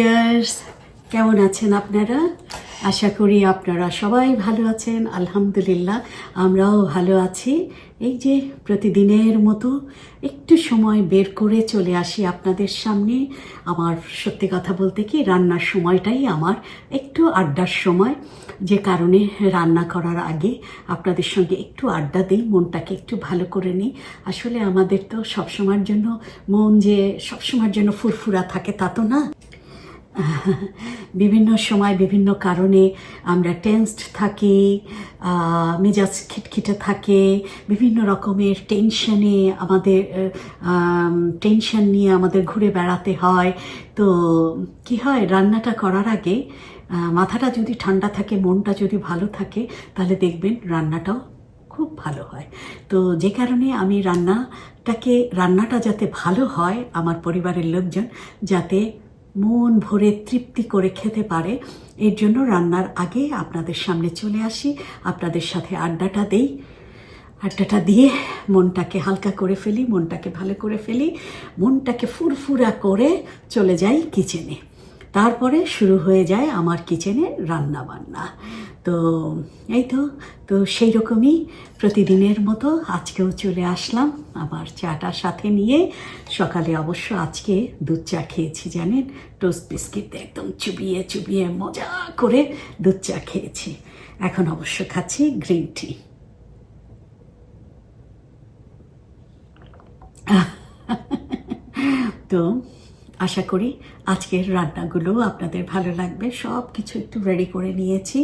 Hello কেমন আছেন আপনারা? আশা করি আপনারা সবাই ভালো আছেন, আলহামদুলিল্লাহ, আমরাও ভালো আছি। এই যে প্রতিদিনের মতো একটু সময় বের করে চলে আসি আপনাদের সামনে। আমার সত্যি কথা বলতে কি, রান্নার সময়টাই আমার একটু আড্ডার সময়। যে কারণে রান্না করার আগে আপনাদের সঙ্গে একটু আড্ডা দিই, মনটাকে একটু ভালো করে নিই। আসলে আমাদের তো সবসময়ের জন্য মন যে সবসময়ের জন্য ফুরফুরা থাকে তা তো না। বিভিন্ন সময় বিভিন্ন কারণে আমরা টেন্সড থাকি মেজাজ খিটখিটে থাকে, বিভিন্ন রকমের টেনশনে আমাদের টেনশন নিয়ে আমাদের ঘুরে বেড়াতে হয়। তো কি হয়, রান্নাটা করার আগে মাথাটা যদি ঠান্ডা থাকে, মনটা যদি ভালো থাকে, তাহলে দেখবেন রান্নাটাও খুব ভালো হয়। তো যে কারণে আমি রান্নাটাকে, রান্নাটা যাতে ভালো হয় আমার পরিবারের লোকজন, যাতে মন ভরে তৃপ্তি করে খেতে পারে। এর জন্য রান্নার আগে আপনাদের সামনে চলে আসি। আপনাদের সাথে আড্ডাটা দেই। আড্ডাটা দিয়ে মনটাকে হালকা করে ফেলি, মনটাকে ভালো করে ফেলি। মনটাকে ফুরফুরা করে চলে যাই কিচেনে। তারপরে শুরু হয়ে যায় আমার কিচেনে রান্না বান্না তো এই তো তো সেই রকমই প্রতিদিনের মতো আজকেও চলে আসলাম আমার চাটা সাথে নিয়ে। সকালে অবশ্য আজকে দুধ চা খেয়েছি, জানেন? টোস্ট বিস্কিট একদম চুবিয়ে চুবিয়ে মজা করে দুধ চা খেয়েছি। এখন অবশ্য খাচ্ছি গ্রিন টি তো আশা করি আজকের রান্নাগুলো আপনাদের ভালো লাগবে। সব কিছু একটু রেডি করে নিয়েছি।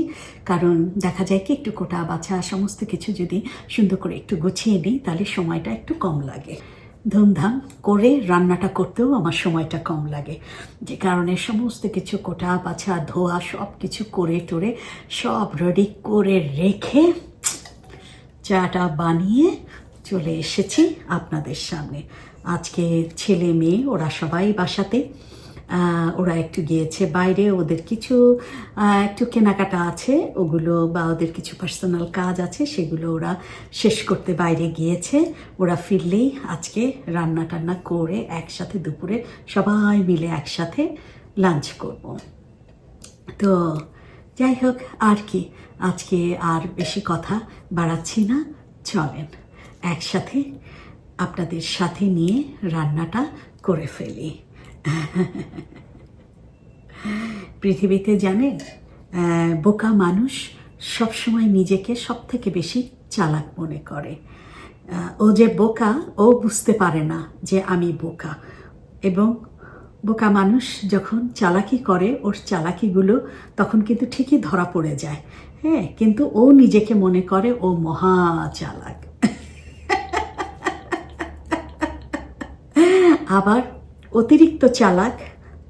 কারণ দেখা যায় কি, একটু কোটা বাছা, সমস্ত কিছু যদি সুন্দর করে একটু গুছিয়ে নিই, তাহলে সময়টা একটু কম লাগে। ধুমধাম করে রান্নাটা করতেও আমার সময়টা কম লাগে। যে কারণে সমস্ত কিছু কোটা বাছা, ধোয়া সব কিছু করে টোরে সব রেডি করে রেখে চাটা বানিয়ে চলে এসেছি আপনাদের সামনে। আজকে ছেলে মেয়ে, ওরা সবাই বাসাতে। ওরা একটু গিয়েছে বাইরে, ওদের কিছু একটু কেনাকাটা আছে, ওগুলো বা ওদের কিছু পার্সোনাল কাজ আছে, সেগুলো ওরা শেষ করতে বাইরে গিয়েছে। ওরা ফিরলেই আজকে রান্না টান্না করে একসাথে দুপুরে সবাই মিলে একসাথে লাঞ্চ করব। তো যাই হোক, আর কি, আজকে আর বেশি কথা বাড়াচ্ছি না, চলেন একসাথে আপনাদের সাথে নিয়ে রান্নাটা করে ফেলি। পৃথিবীতে আহ, বোকা মানুষ সবসময় নিজেকে সব থেকে বেশি চালাক মনে করে। ও যে বোকা ও বুঝতে পারে না যে আমি বোকা। এবং বোকা মানুষ যখন চালাকি করে ওর চালাকিগুলো তখন কিন্তু ঠিকই ধরা পড়ে যায়। হ্যাঁ কিন্তু ও নিজেকে মনে করে ও মহা চালাক। আবার অতিরিক্ত চালাক,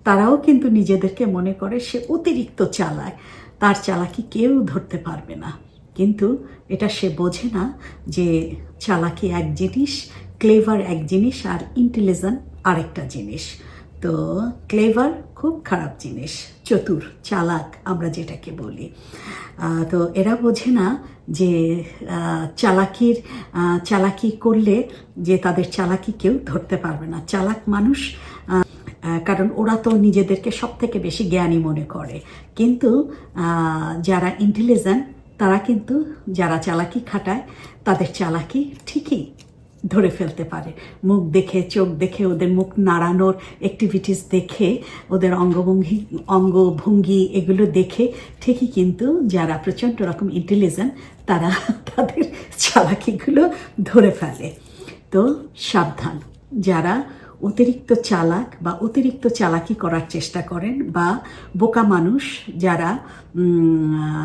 তারাও কিন্তু নিজেদেরকে মনে করে সে অতিরিক্ত চালাক। তার চালাকি কেউ ধরতে পারবে না। কিন্তু এটা সে বোঝে না যে চালাকি এক জিনিস ক্লেভার এক জিনিস আর ইন্টেলিজেন্ট আরেকটা জিনিস। তো ক্লেভার খুব খারাপ জিনিস। চতুর, চালাক আমরা যেটাকে বলি। তো এরা বোঝে না যে চালাকির চালাকি করলে যে তাদের চালাকি কেউ ধরতে পারবে না। চালাক মানুষ কারণ ওরা তো নিজেদেরকে সব থেকে বেশি জ্ঞানী মনে করে। কিন্তু যারা ইন্টেলিজেন্ট তারা কিন্তু, যারা চালাকি খাটায়, তাদের চালাকি ঠিকই ধরে ফেলতে পারে। মুখ দেখে, চোখ দেখে, ওদের মুখ নাড়ানোর অ্যাক্টিভিটিস দেখে, ওদের অঙ্গভঙ্গি অঙ্গভঙ্গি এগুলো দেখে, ঠিকই কিন্তু যারা প্রচণ্ড রকম ইন্টেলিজেন্ট তারা তাদের চালাকিগুলো ধরে ফেলে। তো সাবধান। যারা অতিরিক্ত চালাক বা অতিরিক্ত চালাকি করার চেষ্টা করেন বা বোকা মানুষ, যারা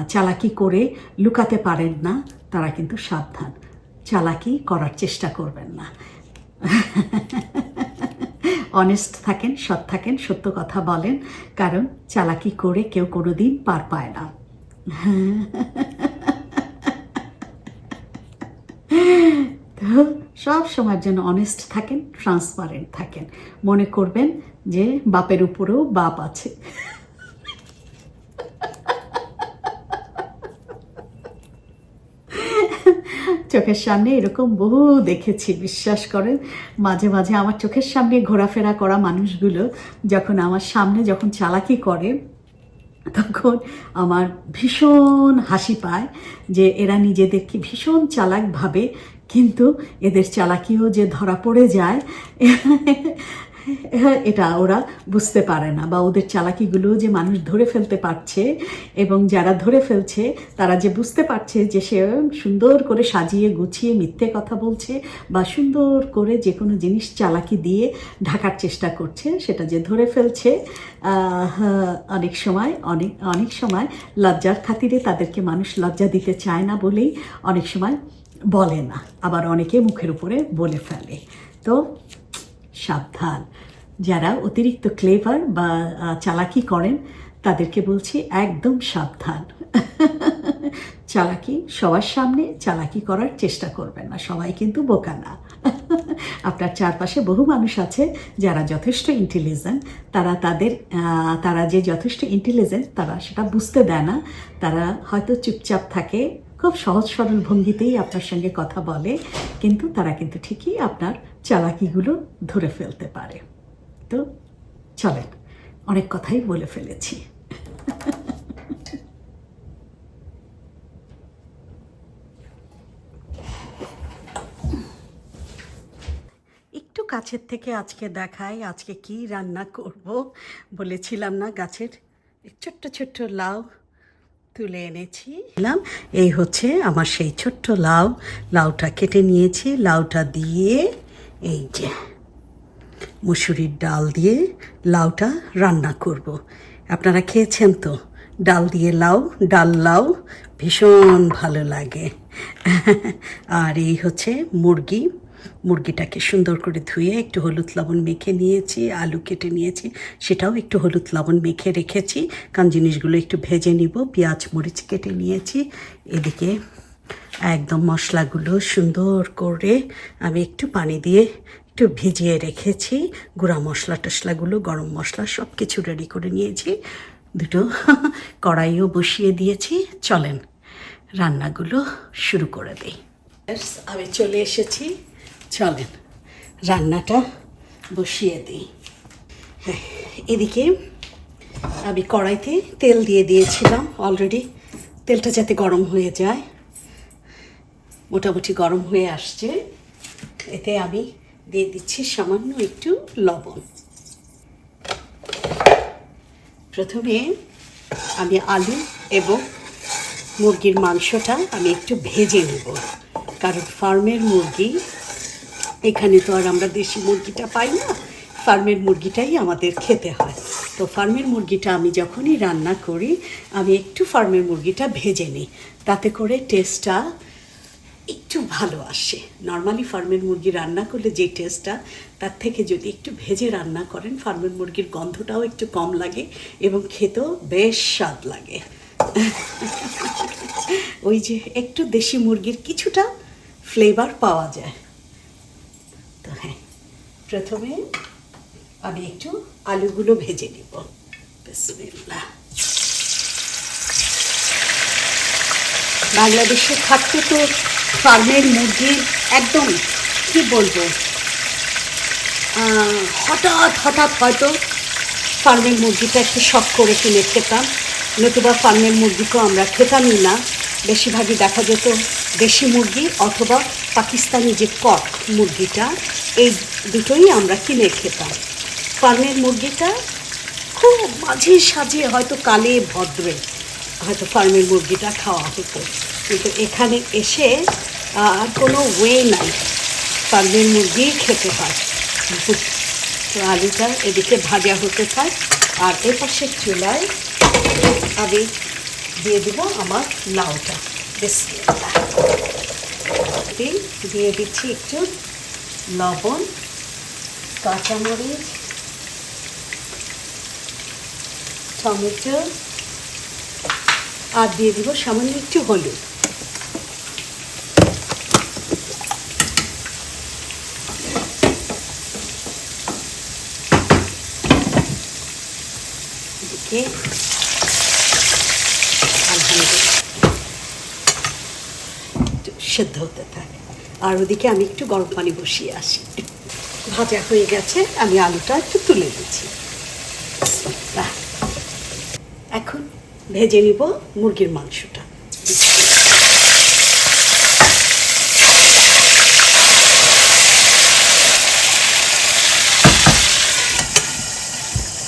চালাকি করে লুকাতে পারেন না, তারা কিন্তু সাবধান। চালাকি করার চেষ্টা করবেন না। অনেস্ট থাকেন, সৎ থাকেন, সত্য কথা বলেন, কারণ চালাকি করে কেউ কোনোদিন পার পায় না। সব সময়ের জন্য অনেস্ট থাকেন ট্রান্সপারেন্ট থাকেন। মনে করবেন যে বাপের উপরেও বাপ আছে। চোখের সামনে এরকম বহু দেখেছি, বিশ্বাস করেন। মাঝে মাঝে আমার চোখের সামনে ঘোরাফেরা করা মানুষগুলো যখন আমার সামনে যখন চালাকি করে, তখন আমার ভীষণ হাসি পায় যে এরা নিজেদেরকে ভীষণ চালাক ভাবে, কিন্তু এদের চালাকিও যে ধরা পড়ে যায় এটা ওরা বুঝতে পারে না বা ওদের চালাকিগুলো যে মানুষ ধরে ফেলতে পারছে এবং যারা ধরে ফেলছে, তারা যে বুঝতে পারছে যে সে সুন্দর করে সাজিয়ে গুছিয়ে মিথ্যে কথা বলছে বা সুন্দর করে যে কোনো জিনিস চালাকি দিয়ে ঢাকার চেষ্টা করছে, সেটা যে ধরে ফেলছে অনেক সময়, অনেক অনেক সময় লজ্জার খাতিরে তাদেরকে মানুষ লজ্জা দিতে চায় না বলেই অনেক সময় বলে না। আবার অনেকে মুখের উপরে বলে ফেলে। তো সাবধান। যারা অতিরিক্ত ক্লেভার বা চালাকি করেন, তাদেরকে বলছি একদম সাবধান। চালাকি, সবার সামনে চালাকি করার চেষ্টা করবেন না, সবাই কিন্তু বোকা না। আপনার চারপাশে বহু মানুষ আছে যারা যথেষ্ট ইন্টেলিজেন্ট তারা তাদের তারা যে যথেষ্ট ইন্টেলিজেন্ট তারা সেটা বুঝতে দেয় না। তারা হয়তো চুপচাপ থাকে, খুব সহজ সরল ভঙ্গিতেই আপনার সঙ্গে কথা বলে, কিন্তু তারা কিন্তু ঠিকই আপনার চালাকিগুলো ধরে ফেলতে পারে। তো চলেন, অনেক কথাই বলে ফেলেছি। একটু কাছের থেকে আজকে দেখাই, আজকে কি রান্না করব বলেছিলাম না, গাছের ছোট্ট ছোট্ট লাউ তুলে এনেছি। এলাম এই হচ্ছে আমার সেই ছোট্ট লাউ। লাউটা কেটে নিয়েছি, লাউটা দিয়ে এই যে, মুসুরির ডাল দিয়ে লাউটা রান্না করব। আপনারা খেয়েছেন তো? ডাল দিয়ে লাউ, ডাল লাউ, ভীষণ ভালো লাগে। আর এই হচ্ছে মুরগি। মুরগিটাকে সুন্দর করে ধুয়ে একটু হলুদ লবণ মেখে নিয়েছি, আলু কেটে নিয়েছি, সেটাও একটু হলুদ লবণ মেখে রেখেছি। কারণ জিনিসগুলো একটু ভেজে নিব, পেঁয়াজ, মরিচ কেটে নিয়েছি। এদিকে একদম মশলাগুলো সুন্দর করে আমি একটু পানি দিয়ে একটু ভিজিয়ে রেখেছি। গুঁড়া মশলা টশলাগুলো গরম মশলা সব কিছু রেডি করে নিয়েছি। দুটো কড়াইও বসিয়ে দিয়েছি। চলেন, রান্নাগুলো শুরু করে দিই। আমি চলে এসেছি। চলেন, রান্নাটা বসিয়ে দিই। হ্যাঁ এদিকে আমি কড়াইতে তেল দিয়ে দিয়েছিলাম। অলরেডি তেলটা যাতে গরম হয়ে যায়। মোটামুটি গরম হয়ে আসছে। এতে আমি দিয়ে দিচ্ছি সামান্য একটু লবণ। প্রথমে আমি আলু এবং মুরগির মাংসটা আমি একটু ভেজে নেব। কারণ ফার্মের মুরগি, এখানে তো আর আমরা দেশি মুরগিটা পাই না, ফার্মের মুরগিটাই আমাদের খেতে হয়। তো ফার্মের মুরগিটা আমি যখনই রান্না করি, আমি একটু ফার্মের মুরগিটা ভেজে নিই। তাতে করে টেস্টটা একটু ভালো আসে। নর্মালি ফার্মের মুরগি রান্না করলে যে টেস্টটা তার থেকে যদি একটু ভেজে রান্না করেন ফার্মের মুরগির গন্ধটাও একটু কম লাগে এবং খেতেও বেশ স্বাদ লাগে। ওই যে একটু দেশি মুরগির কিছুটা ফ্লেভার পাওয়া যায়। তো হ্যাঁ প্রথমে আমি একটু আলুগুলো ভেজে নিব। বিসমিল্লাহ। বাংলাদেশে থাকতে তো ফার্মের মুরগির একদম কি বলব? হঠাৎ হঠাৎ হয়তো ফার্মের মুরগিটা একটু শখ করে কিনে খেতাম। নতুবা ফার্মের মুরগিকেও আমরা খেতামই না। বেশিরভাগই দেখা যেত দেশি মুরগি অথবা পাকিস্তানি যে কক মুরগিটা, এই দুটোই আমরা কিনে খেতাম। ফার্মের মুরগিটা খুব মাঝে সাঝে হয়তো কালে ভদ্রে হয়তো ফার্মের মুরগিটা খাওয়া হতো। কিন্তু এখানে এসে, আর কোনো ওয়ে নাই। ফার্মের মুরগি খেতে হয়। তো আলুটা এদিকে ভাজা হতে থাক। আর এ পাশের চুলায় আমি দিয়ে দেব আমার লাউটা। দিয়ে দিচ্ছি একটু লবণ, কাঁচামরিচ, টমেটো আর দিয়ে দিব সামান্য একটু হলুদ। সেদ্ধ হতে থাকে। আর ওদিকে আমি একটু গরম পানি বসিয়ে আসি। ভাজা হয়ে গেছে, আমি আলুটা একটু তুলে দিচ্ছি বাহ। এখন ভেজে নিব মুরগির মাংসটা।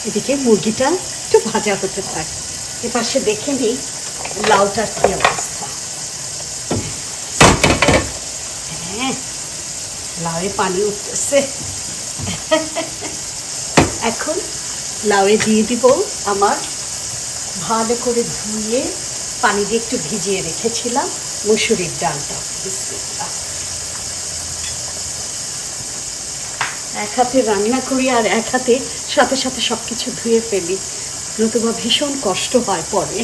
এদিকে মুরগিটা একটু ভাজা হতে থাকে এপাশে দেখে নিই লাউটার কি অবস্থা। হ্যাঁ লাউয়ে পানি উঠতেছে। এখন লাউয়ে দিয়ে দিব আমার ভালো করে ধুয়ে পানি দিয়ে একটু ভিজিয়ে রেখেছিলাম, মুসুরির ডালটা বিসমিল্লাহ। এক হাতে রান্না করি আর এক হাতে সাথে সাথে সব কিছু ধুয়ে ফেলি। নতুবা ভীষণ কষ্ট হয় পরে।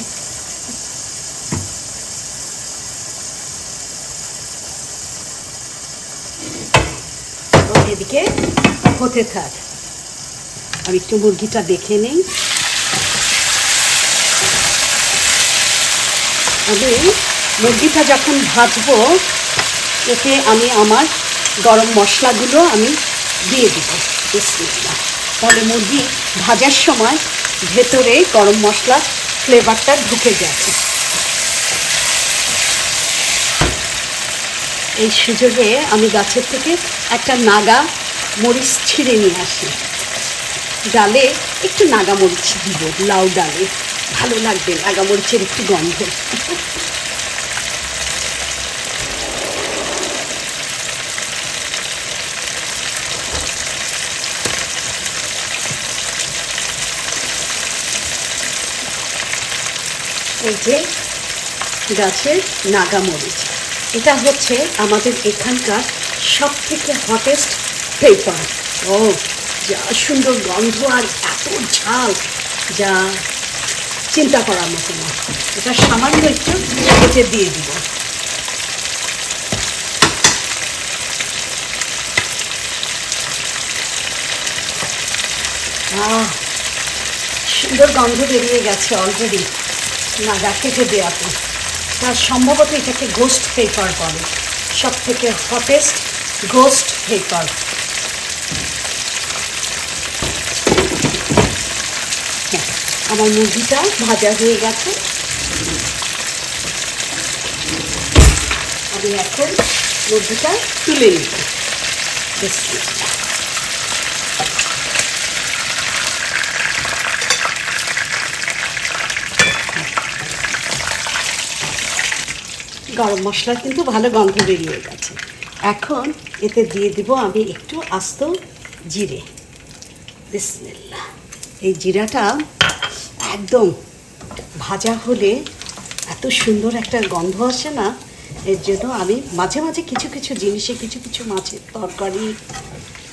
এদিকে হতে থাক। আমি একটু মুরগিটা দেখে নেই। আমি মুরগিটা যখন ভাজবো, এতে আমি আমার গরম মশলাগুলো আমি দিয়ে দেবো। বিসমিল্লাহ। তাহলে মুরগি ভাজার সময় ভেতরে গরম মশলার ফ্লেভারটা ঢুকে যাবে। এই সুযোগে আমি গাছের থেকে একটা নাগা মরিচ ছিঁড়ে নিয়ে আসি। ডালে একটু নাগা মরিচ দিব, লাউ ডালে। ভালো লাগবে নাগা মরিচের একটু গন্ধ। এই যে গাছের নাগা মরিচ এটা হচ্ছে আমাদের এখানকার সব থেকে হটেস্ট পেপার ও, যা সুন্দর গন্ধ আর এত ঝাল, যা চিন্তা করার মতো না। এটা সামান্য একটু ভেজে দিয়ে দিব। সুন্দর গন্ধ বেরিয়ে গেছে অলরেডি নাগা কেটে দেওয়াতে তার সম্ভবত এটাকে গোস্ট পেপার বলে। সব থেকে হটেস্ট গোস্ট পেপার আমার মুরগিটা ভাজা হয়ে গেছে। আমি এখন মুরগিটা তুলে নিব। গরম মশলা কিন্তু ভালো গন্ধ বেরিয়ে গেছে। এখন এতে দিয়ে দিব আমি একটু আস্ত জিরে। বিসমিল্লাহ। এই জিরাটা একদম। ভাজা হলে এত সুন্দর একটা গন্ধ আসে না, এর জন্য আমি মাঝে মাঝে কিছু কিছু জিনিসে কিছু কিছু মাছের তরকারি,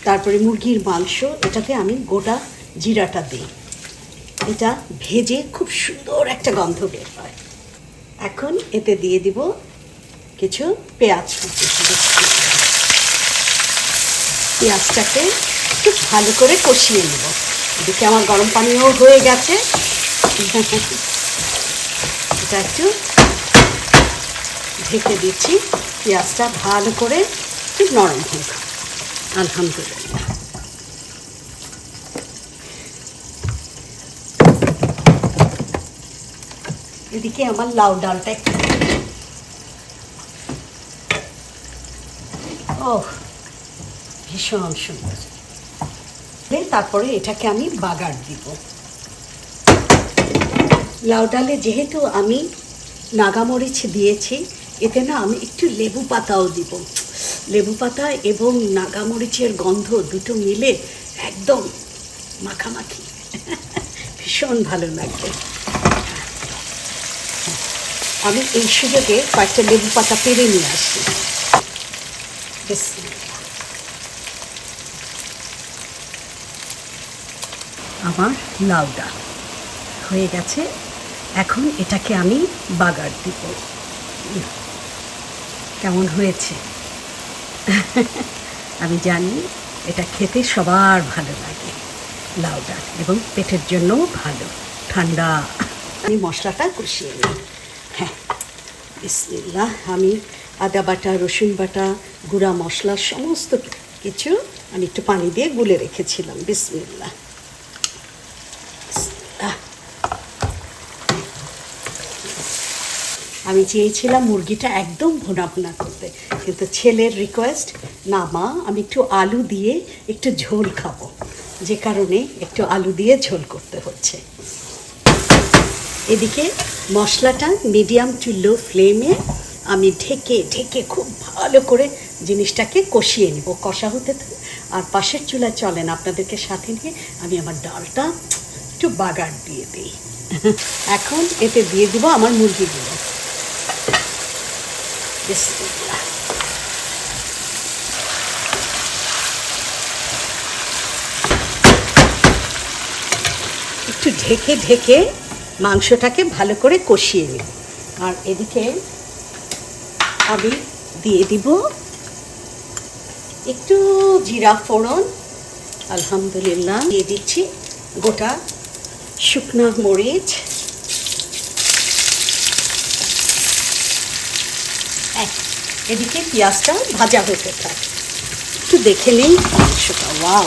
তারপরে মুরগির মাংস এটাতে আমি গোটা জিরাটা দিই। এটা ভেজে খুব সুন্দর একটা গন্ধ বের হয়। এখন এতে দিয়ে দিব কিছু পেঁয়াজ পেঁয়াজটাকে একটু ভালো করে কষিয়ে নেব। এদিকে আমার গরম পানিও হয়ে গেছে। এটা একটু ঢেকে দিচ্ছি। পেঁয়াজটা ভালো করে একটু নরম হোক আলহামদুলিল্লাহ। এদিকে আমার লাউ ডালটা একটু ও ভীষণ সুন্দর। তারপরে এটাকে আমি বাগার দিব। লাউ ডালে যেহেতু আমি নাগামরিচ দিয়েছি, এতে না আমি একটু লেবু পাতাও দিব। লেবু পাতা এবং নাগামরিচের গন্ধ দুটো মিলে একদম মাখামাখি। ভীষণ ভালো লাগবে। আমি এই সুযোগে কয়েকটা লেবু পাতা পেরে নিয়ে আসি। আমার লাউডা হয়ে গেছে। এখন এটাকে আমি বাগার দিব। কেমন হয়েছে? আমি জানি এটা খেতে সবার ভালো লাগে লাউডা এবং পেটের জন্যও ভালো, ঠান্ডা। আমি মশলাটা কষিয়ে নিই। হ্যাঁ বিসমিল্লাহ। আমি আদা বাটা, রসুন বাটা, গুঁড়া মশলা, সমস্ত কিছু আমি একটু পানি দিয়ে গুলে রেখেছিলাম। বিসমিল্লা। আমি চেয়েছিলাম মুরগিটা একদম ভুনা ভুনা করতে। কিন্তু ছেলের রিকোয়েস্ট না মা, আমি একটু আলু দিয়ে একটু ঝোল খাব। যে কারণে একটু আলু দিয়ে ঝোল করতে হচ্ছে। এদিকে মশলাটা মিডিয়াম টু লো ফ্লেমে আমি ঢেকে ঢেকে খুব ভালো করে জিনিসটাকে কষিয়ে নিব। কষা হতে আর পাশের চুলা চলেন আপনাদেরকে সাথে নিয়ে আমি আমার ডালটা একটু বাগার দিয়ে দিই। এখন এতে দিয়ে দিব আমার মুরগিগুলো। বিসমিল্লাহ একটু ঢেকে ঢেকে মাংসটাকে ভালো করে কষিয়ে নিই। আর এদিকে আমি দিয়ে দিব একটু জিরা ফোড়ন। আলহামদুলিল্লাহ। দিয়ে দিচ্ছি গোটা শুকনো মরিচ। এদিকে পেঁয়াজটা ভাজা হতে থাকে একটু দেখে নেই মাংসটা। ওয়াও।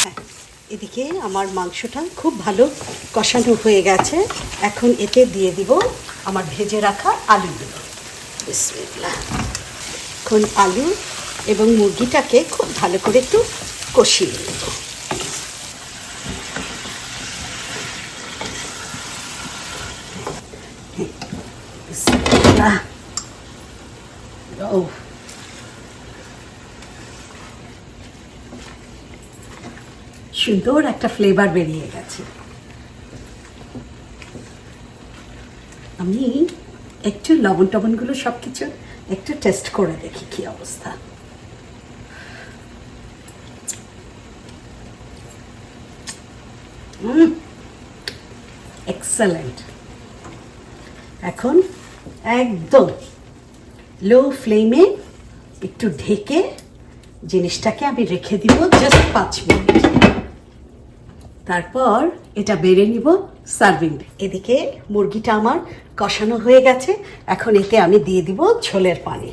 হ্যাঁ, এদিকে আমার মাংসটা খুব ভালো কষানো হয়ে গেছে। এখন এতে দিয়ে দিব আমার ভেজে রাখা আলুগুলো। এখন আলু এবং মুরগিটাকে খুব ভালো করে একটু কষিয়ে নেব বিসমিল্লাহ ও সুন্দর একটা ফ্লেভার বেরিয়ে গেছে। আমি একটু লবণ টবণগুলো সব কিছু একটু টেস্ট করে দেখি কি অবস্থা। এক্সেলেন্ট এখন একদম লো ফ্লেমে একটু ঢেকে জিনিসটাকে আমি রেখে দিব জাস্ট পাঁচ মিনিট তারপর এটা বেড়ে নিব সার্ভিং এদিকে মুরগিটা আমার কষানো হয়ে গেছে, এখন এতে আমি দিয়ে দিব ঝোলের পানি।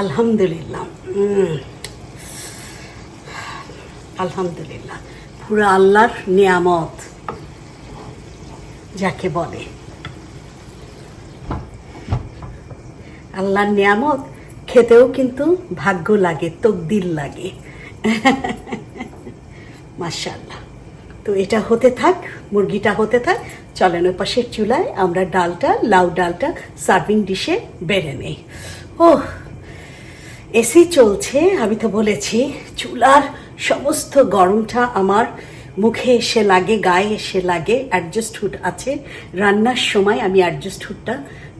আলহামদুলিল্লাহ। হুম। আলহামদুলিল্লাহ। পুরো আল্লাহর নিয়ামত, যাকে বলে। আল্লাহর নিয়ামত, খেতেও কিন্তু ভাগ্য লাগে, তকদির লাগে। মাশাল্লাহ তো এটা হতে থাক, মুরগিটা হতে থাক, চলেন ওই পাশের চুলায় আমরা ডালটা, লাউ ডালটা সার্ভিং ডিশে বেড়ে নেই। ও এসি চলছে, আমি তো বলেছি, চুলার সমস্ত গরমটা আমার মুখে এসে লাগে, গায়ে এসে লাগে অ্যাডজাস্ট হুড আছে। রান্নার সময় আমি অ্যাডজাস্ট হুডটা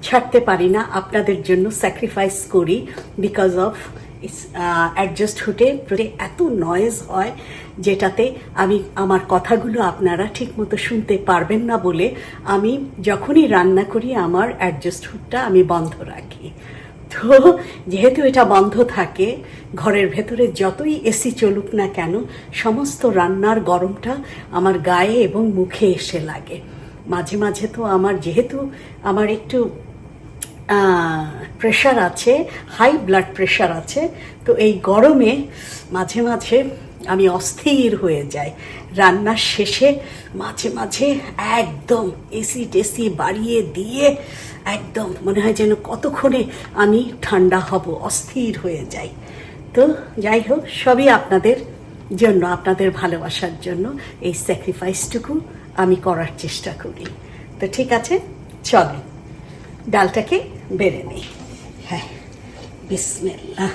ছাড়তে পারি না, আপনাদের জন্য স্যাক্রিফাইস করি বিকজ অফ অ্যাডজাস্ট হুটে এত নয়েজ হয় যেটাতে আমি আমার কথাগুলো আপনারা ঠিকমতো শুনতে পারবেন না বলে আমি যখনই রান্না করি আমার অ্যাডজাস্ট হুডটা আমি বন্ধ রাখি। তো যেহেতু এটা বন্ধ থাকে, ঘরের ভেতরে যতই এসি চলুক না কেন, সমস্ত রান্নার গরমটা আমার গায়ে এবং মুখে এসে লাগে। মাঝে মাঝে তো আমার, যেহেতু আমার একটু প্রেশার আছে হাই ব্লাড প্রেশার আছে, তো এই গরমে মাঝে মাঝে আমি অস্থির হয়ে যাই। রান্নার শেষে মাঝে মাঝে একদম এসি টেসি বাড়িয়ে দিয়ে একদম মনে হয় যেন কতক্ষণে আমি ঠান্ডা হব, অস্থির হয়ে যাই। তো যাই হোক, সবই আপনাদের জন্য, আপনাদের ভালোবাসার জন্য এই স্যাক্রিফাইসটুকু আমি করার চেষ্টা করি। তো ঠিক আছে চলেন ডালটাকে বেড়ে নিই। হ্যাঁ বিসমিল্লাহ।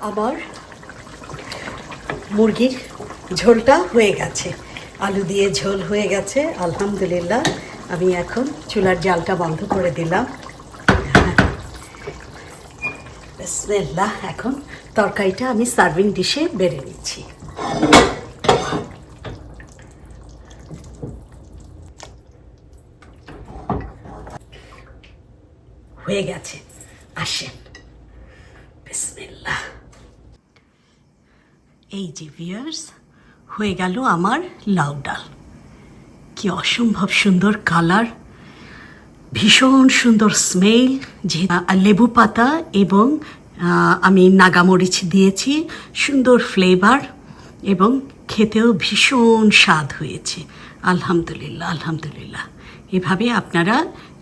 আমার মুরগির ঝোলটা হয়ে গেছে। আলু দিয়ে ঝোল হয়ে গেছে, আলহামদুলিল্লাহ। আমি এখন চুলার জালটা বন্ধ করে দিলাম। বিসমিল্লাহ। এখন তরকারিটা আমি সার্ভিং ডিশে বেড়ে নিচ্ছি। হয়ে গেছে। আসেন। এই যে ভিয়ার্স হয়ে গেল আমার লাউ ডাল। কি অসম্ভব সুন্দর কালার ভীষণ সুন্দর স্মেল যে লেবু পাতা এবং আমি নাগামরিচ দিয়েছি, সুন্দর ফ্লেভার এবং খেতেও ভীষণ স্বাদ হয়েছে। আলহামদুলিল্লাহ আলহামদুলিল্লাহ। এভাবে আপনারা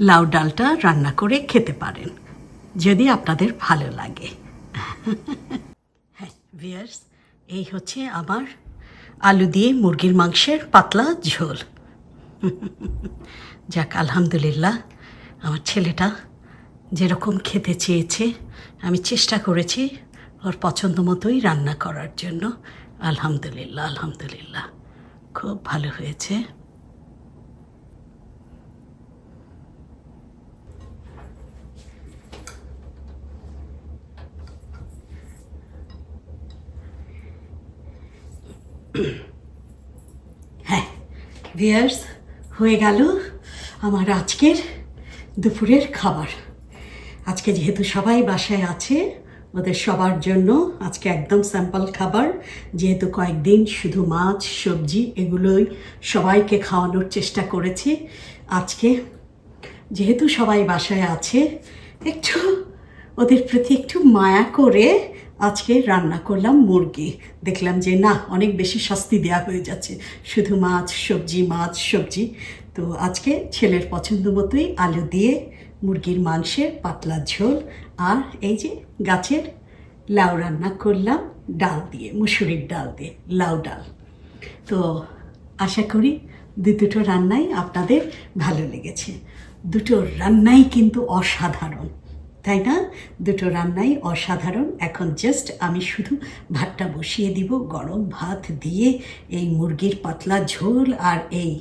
লাউ ডালটা রান্না করে খেতে পারেন, যদি আপনাদের ভালো লাগে। হ্যাঁ ভিয়ার্স এই হচ্ছে আমার আলু দিয়ে মুরগির মাংসের পাতলা ঝোল। যাক, আলহামদুলিল্লাহ, আমার ছেলেটা যেরকম খেতে চেয়েছে আমি চেষ্টা করেছি ওর পছন্দ মতোই রান্না করার জন্য। আলহামদুলিল্লাহ আলহামদুলিল্লাহ। খুব ভালো হয়েছে। হ্যাঁ ভিয়ার্স হয়ে গেল আমার আজকের দুপুরের খাবার। আজকে যেহেতু সবাই বাসায় আছে, ওদের সবার জন্য আজকে একদম স্যাম্পল খাবার। যেহেতু কয়েকদিন শুধু মাছ, সবজি এগুলোই সবাইকে খাওয়ানোর চেষ্টা করেছি। আজকে যেহেতু সবাই বাসায় আছে, একটু ওদের প্রতি একটু মায়া করে আজকে রান্না করলাম মুরগি। দেখলাম যে না, অনেক বেশি শাস্তি দেওয়া হয়ে যাচ্ছে। শুধু মাছ, সবজি মাছ, সবজি। তো আজকে ছেলের পছন্দ মতোই আলু দিয়ে মুরগির মাংসের পাতলা ঝোল আর এই যে গাছের লাউ রান্না করলাম, ডাল দিয়ে, মুসুরির ডাল দিয়ে, লাউ ডাল। তো আশা করি দু দুটো রান্নাই আপনাদের ভালো লেগেছে। দুটো রান্নাই কিন্তু অসাধারণ, তাই না? দুটো রান্নাই অসাধারণ। এখন জাস্ট আমি শুধু ভাতটা বসিয়ে দিব, গরম ভাত দিয়ে এই মুরগির পাতলা ঝোল আর এই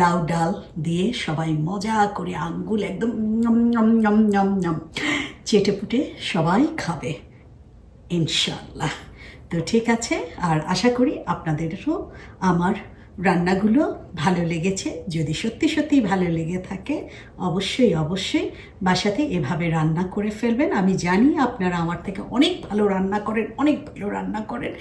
লাউ ডাল দিয়ে সবাই মজা করে আঙ্গুল একদম চেটে পুটে সবাই খাবে ইনশাল্লাহ তো ঠিক আছে, আর আশা করি আপনাদেরও আমার রান্নাগুলো ভালো লেগেছে। যদি সত্যি সত্যি ভালো লেগে থাকে, অবশ্যই অবশ্যই বাসাতে এভাবে রান্না করে ফেলবেন। আমি জানি আপনারা আমার থেকে অনেক ভালো রান্না করেন, অনেক ভালো রান্না করেন,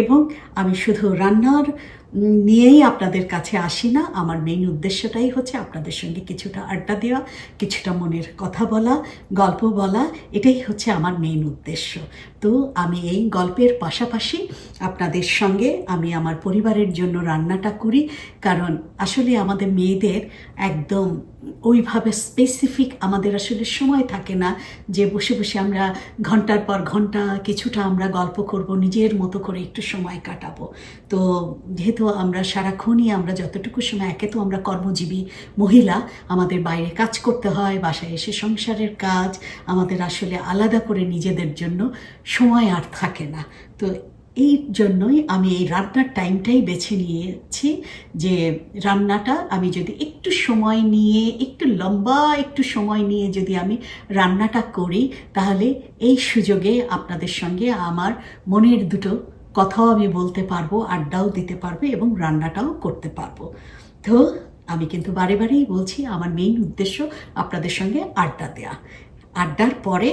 এবং আমি শুধু রান্নার নিয়েই আপনাদের কাছে আসি না। আমার মেইন উদ্দেশ্যটাই হচ্ছে আপনাদের সঙ্গে কিছুটা আড্ডা দেওয়া, কিছুটা মনের কথা বলা, গল্প বলা, এটাই হচ্ছে আমার মেইন উদ্দেশ্য। তো আমি এই গল্পের পাশাপাশি আপনাদের সঙ্গে আমি আমার পরিবারের জন্য রান্নাটা করি। কারণ আসলে আমাদের মেয়েদের একদম ওইভাবে স্পেসিফিক আমাদের আসলে সময় থাকে না যে বসে বসে আমরা ঘণ্টার পর ঘণ্টা কিছুটা আমরা গল্প করব, নিজের মতো করে একটু সময় কাটাবো। তো যেহেতু আমরা সারাক্ষণই আমরা যতটুকু সময়, একে তো আমরা কর্মজীবী মহিলা, আমাদের বাইরে কাজ করতে হয়, বাসায় এসে সংসারের কাজ, আমাদের আসলে আলাদা করে নিজেদের জন্য সময় আর থাকে না। তো এই জন্যই আমি এই রান্নার টাইমটাই বেছে নিয়েছি যে রান্নাটা আমি যদি একটু সময় নিয়ে, একটু লম্বা একটু সময় নিয়ে যদি আমি রান্নাটা করি, তাহলে এই সুযোগে আপনাদের সঙ্গে আমার মনের দুটো কথাও আমি বলতে পারব, আড্ডাও দিতে পারব এবং রান্নাটাও করতে পারব। তো আমি কিন্তু বারে বারেই বলছি, আমার মেইন উদ্দেশ্য আপনাদের সঙ্গে আড্ডা দেয়া। আড্ডার পরে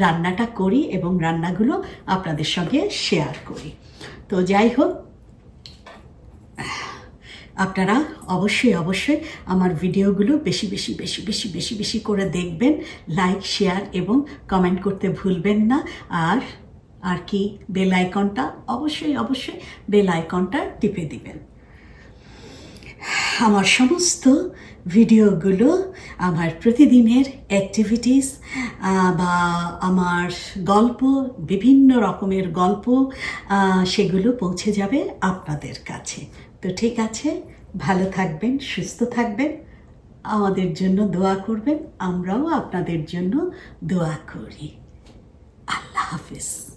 রান্নাটা করি এবং রান্নাগুলো আপনাদের সঙ্গে শেয়ার করি। তো যাই হোক, আপনারা অবশ্যই অবশ্যই আমার ভিডিওগুলো বেশি বেশি বেশি বেশি বেশি বেশি করে দেখবেন লাইক শেয়ার এবং কমেন্ট করতে ভুলবেন না। আর আর কি বেল আইকনটা অবশ্যই অবশ্যই বেল আইকনটা টিপে দিবেন। আমার সমস্ত ভিডিওগুলো, আমার প্রতিদিনের অ্যাক্টিভিটিস বা আমার গল্প, বিভিন্ন রকমের গল্প সেগুলো পৌঁছে যাবে আপনাদের কাছে। তো ঠিক আছে, ভালো থাকবেন, সুস্থ থাকবেন, আমাদের জন্য দোয়া করবেন, আমরাও আপনাদের জন্য দোয়া করি। আল্লাহ হাফিজ।